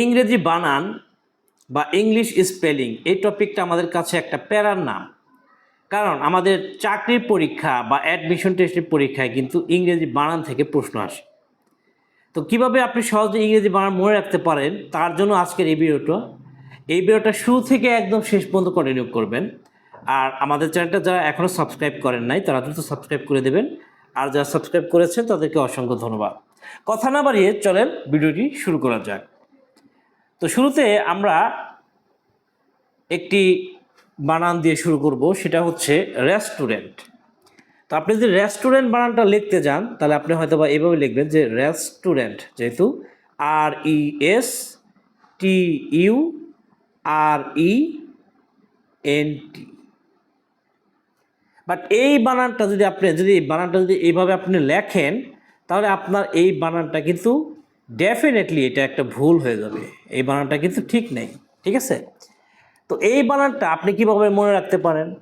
ইংরেজি বানান বা ইংলিশ স্পেলিং, এই টপিকটা আমাদের কাছে একটা প্যারার নাম। কারণ আমাদের চাকরির পরীক্ষা বা অ্যাডমিশন টেস্টের পরীক্ষায় কিন্তু ইংরেজি বানান থেকে প্রশ্ন আসে। তো কীভাবে আপনি সহজে ইংরেজি বানান মনে রাখতে পারেন, তার জন্য আজকের এই ভিডিওটা। এই ভিডিওটা শুরু থেকে একদম শেষ পর্যন্ত কন্টিনিউ করবেন। আর আমাদের চ্যানেলটা যারা এখনও সাবস্ক্রাইব করেন নাই, তারা দ্রুত সাবস্ক্রাইব করে দেবেন। আর যারা সাবস্ক্রাইব করেছেন, তাদেরকে অসংখ্য ধন্যবাদ। কথা না বাড়িয়ে চলেন, ভিডিওটি শুরু করা যাক। তো শুরুতে আমরা একটি বানান দিয়ে শুরু করব, সেটা হচ্ছে রেস্টুরেন্ট। তো আপনি যদি রেস্টুরেন্ট বানানটা লিখতে যান, তাহলে আপনি হয়তো বা এভাবে লিখবেন যে রেস্টুরেন্ট যেহেতু R E S T U R E N T but এই বানানটা যদি আপনি, যদি এই বানানটা যদি এইভাবে আপনি লেখেন, তাহলে আপনার এই বানানটা কিন্তু ডেফিনেটলি এটা একটা ভুল হয়ে যাবে। এই বানানটা কিন্তু ঠিক নেই, ঠিক আছে? তো এই বানানটা আপনি কীভাবে মনে রাখতে পারেন?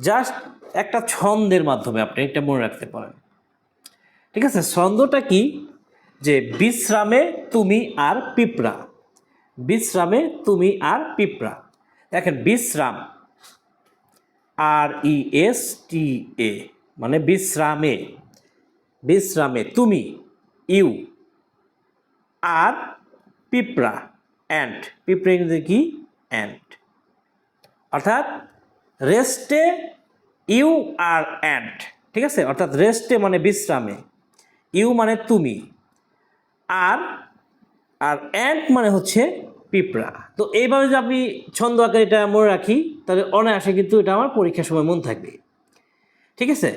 জাস্ট একটা ছন্দের মাধ্যমে আপনি এটা মনে রাখতে পারেন। ঠিক আছে? ছন্দটা কি? যে বিশ্রামে তুমি আর পিঁপড়া। বিশ্রামে তুমি আর পিঁপড়া। দেখেন, বিশ্রাম। আর ই এস টি এ মানে বিশ্রামে। বিশ্রামে তুমি, ইউ। আর পিঁপড়া অ্যান্ট পিঁপড়া ইংরেজি কি? অ্যান্ট অর্থাৎ রেস্টে ইউ আর অ্যান্ট ঠিক আছে? অর্থাৎ রেস্টে মানে বিশ্রামে ইউ মানে তুমি, আর আর অ্যান্ট মানে হচ্ছে পিঁপড়া। তো এইভাবে যদি আমি ছন্দ আকারে এটা মনে রাখি, তাহলে অনায়াসে কিন্তু এটা আমার পরীক্ষার সময় মন থাকবে। ঠিক আছে?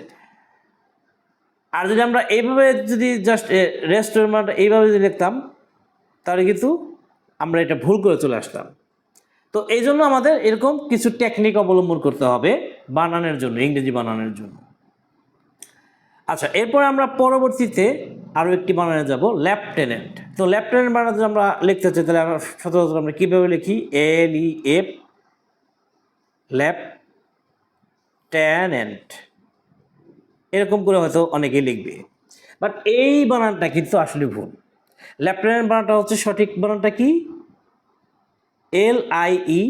আর যদি আমরা এইভাবে যদি জাস্ট রেস্টুরেন্ট এইভাবে যদি লিখতাম তাহলে কিন্তু আমরা এটা ভুল করে চলে আসতাম তো এই জন্য আমাদের এরকম কিছু টেকনিক অবলম্বন করতে হবে বানানের জন্য, ইংরেজি বানানের জন্য। আচ্ছা এরপর আমরা পরবর্তীতে আরও একটি বানানে যাব লেফটেন্যান্ট তো লেফটেন্যান্ট বানাতে আমরা লিখতে চাই, তাহলে আমরা সচরাচর আমরা কীভাবে লিখি? এল ই এফ ল্যাপ ট্যানেন্ট এরকম করে হয়তো অনেকেই লিখবে। বাট এই বানানটা কিন্তু আসলে ভুল। লেফটেন্যান্ট বানানটা হচ্ছে সঠিক বানানটা কি? L I E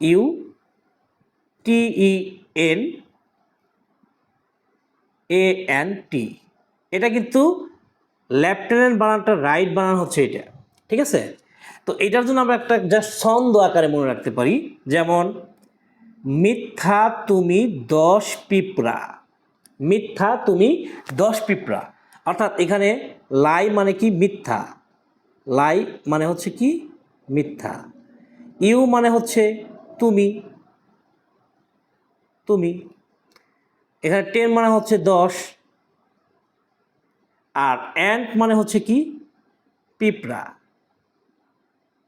U T E N A N T এটা কিন্তু লেফটেন্যান্ট বানানটা রাইট বানান হচ্ছে এটা, ঠিক আছে? তো এটার জন্য আমরা একটা জাস্ট ছন্দ আকারে মনে রাখতে পারি, যেমন, মিথ্যা তুমি দশ পিঁপড়া। মিথ্যা তুমি দশ পিঁপড়া। অর্থাৎ এখানে লাই মানে কি? মিথ্যা। লাই মানে হচ্ছে কি? মিথ্যা। ইউ মানে হচ্ছে তুমি। তুমি। এখানে টেন মানে হচ্ছে দশ। আর অ্যান্ট মানে হচ্ছে কি? পিঁপড়া।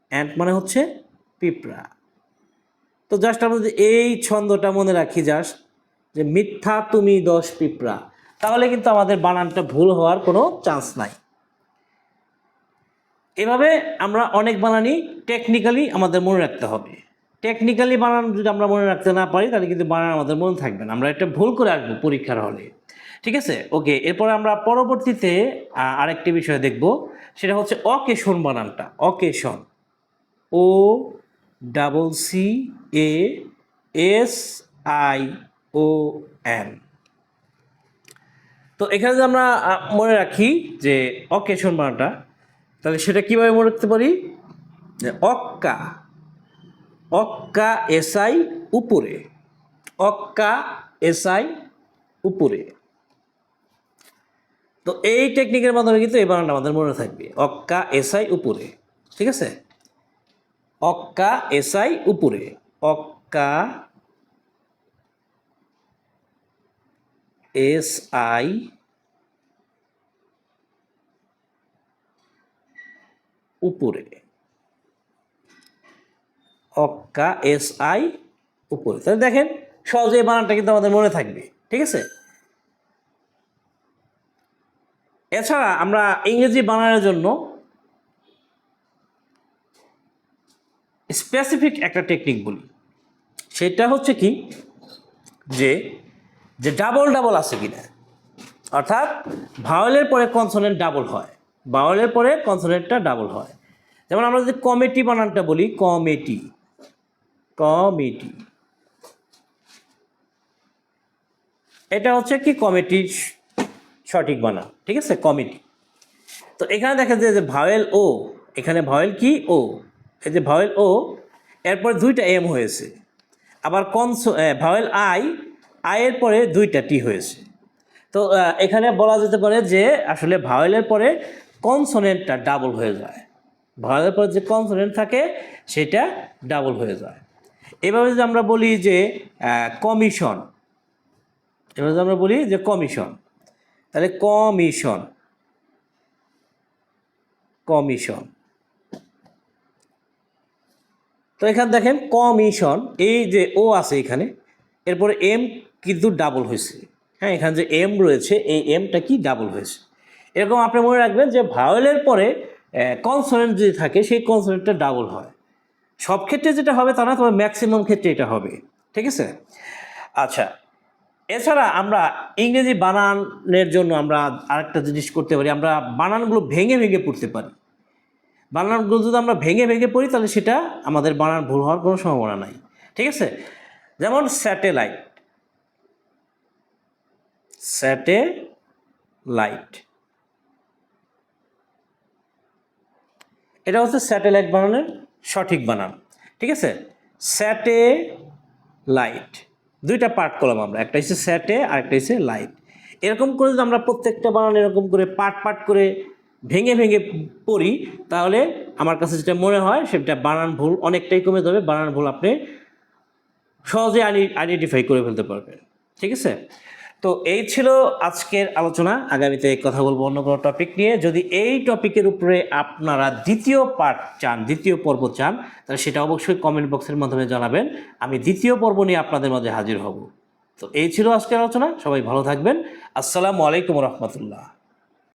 অ্যান্ট মানে হচ্ছে পিঁপড়া। তো জাস্ট আমরা এই ছন্দটা মনে রাখি জাস্ট যে মিথ্যা, তুমি, দশ, পিঁপড়া। তাহলে কিন্তু আমাদের বানানটা ভুল হওয়ার কোনো চান্স নাই। এভাবে আমরা অনেক বানানই টেকনিক্যালি আমাদের মনে রাখতে হবে। টেকনিক্যালি বানান যদি আমরা মনে রাখতে না পারি, তাহলে কিন্তু বানান আমাদের মনে থাকবে না। আমরা একটা ভুল করে আসব পরীক্ষার হলে। ঠিক আছে? ওকে এরপরে আমরা পরবর্তীতে আরেকটি বিষয় দেখব। সেটা হচ্ছে অকেশন বানানটা। Occasion O double C A S I O N তো এখানে যদি আমরা মনে রাখি যে অকেশন বানানটা তাহলে সেটা কীভাবে মনে রাখতে পারি? অক্কা অক্কা এসআই উপরে, অক্কা এসআই উপরে। তো এই টেকনিকের মাধ্যমে কিন্তু এই বানানটা আমাদের মনে থাকবে, অক্কা এসআই উপরে, ঠিক আছে? অক্কা এসআই উপরে, অক্কা এস আই উপরে। অক্কা এস আই উপরে। তাহলে দেখেন, সহজে এই বানানটা কিন্তু আমাদের মনে থাকবে, ঠিক আছে? এছাড়া আমরা ইংরেজি বানানোর জন্য স্পেসিফিক একটা টেকনিক বলি। সেটা হচ্ছে কি? যে যে ডাবল ডাবল আছে কিনা। অর্থাৎ ভাওয়েলের পরে কনসোনেন্ট ডাবল হয় বাউলের পরে কনসোনেন্টটা ডাবল হয়। যেমন আমরা যদি কমিটি বানানটা বলি কমিটি কমিটি এটা হচ্ছে কি কমিটির সঠিক বানান, ঠিক আছে? কমিটি তো এখানে দেখা যায় যে ভাওয়েল ও এখানে ভাওয়েল কি ও এই যে ভাওয়েল ও এরপর দুইটা এম হয়েছে। আবার কনস ভাওয়েল আই আয়ের পরে দুইটা টি হয়েছে। তো এখানে বলা যেতে পারে যে আসলে ভাওয়েলের পরে কনসোনেন্টটা ডাবল হয়ে যায়। ভাওয়েলের পরে যে কনসোনেন্ট থাকে, সেটা ডাবল হয়ে যায়। এভাবে যদি আমরা বলি যে কমিশন এবার যদি আমরা বলি যে কমিশন তাহলে কমিশন কমিশন তো এখানে দেখেন কমিশন এই যে ও আছে এখানে এরপরে এম কিন্তু ডাবল হয়েছে। হ্যাঁ এখানে যে এম রয়েছে, এই এমটা কি ডাবল হয়েছে? এরকম আপনি মনে রাখবেন যে ভাওয়েলের পরে কনসোনেন্ট যদি থাকে, সেই কনসোনেন্টটা ডাবল হয়। সব ক্ষেত্রে যেটা হবে তা না, তবে ম্যাক্সিমাম ক্ষেত্রে এটা হবে। ঠিক আছে? আচ্ছা এছাড়া আমরা ইংরেজি বানানের জন্য আমরা আরেকটা জিনিস করতে পারি। আমরা বানানগুলো ভেঙে ভেঙে পড়তে পারি। বানানগুলো যদি আমরা ভেঙে ভেঙে পড়ি, তাহলে সেটা আমাদের বানান ভুল হওয়ার কোনো সম্ভাবনা নাই। ঠিক আছে? যেমন স্যাটেলাইট। স্যাটেলাইট। এটা হচ্ছে স্যাটেলাইট বানানের সঠিক বানান, ঠিক আছে? স্যাটেলাইট। দুইটা পার্ট করলাম আমরা, একটা হচ্ছে স্যাটে আর একটা হচ্ছে লাইট। এরকম করে যদি আমরা প্রত্যেকটা বানান এরকম করে পার্ট পার্ট করে ভেঙে ভেঙে পড়ি, তাহলে আমার কাছে যেটা মনে হয় সেটা বানান ভুল, অনেকটাই কমে যাবে। বানান ভুল আপনি সহজে আইডেন্টিফাই করে ফেলতে পারবেন। ঠিক আছে? তো এই ছিল আজকের আলোচনা। আগামীতে কথা বলব অন্য কোনো টপিক নিয়ে। যদি এই টপিকের উপরে আপনারা দ্বিতীয় পার্ট চান, দ্বিতীয় পর্ব চান, তাহলে সেটা অবশ্যই কমেন্ট বক্সের মাধ্যমে জানাবেন। আমি দ্বিতীয় পর্ব নিয়ে আপনাদের মাঝে হাজির হব। তো এই ছিল আজকের আলোচনা। সবাই ভালো থাকবেন। আসসালামু আলাইকুম রহমতুল্লাহ।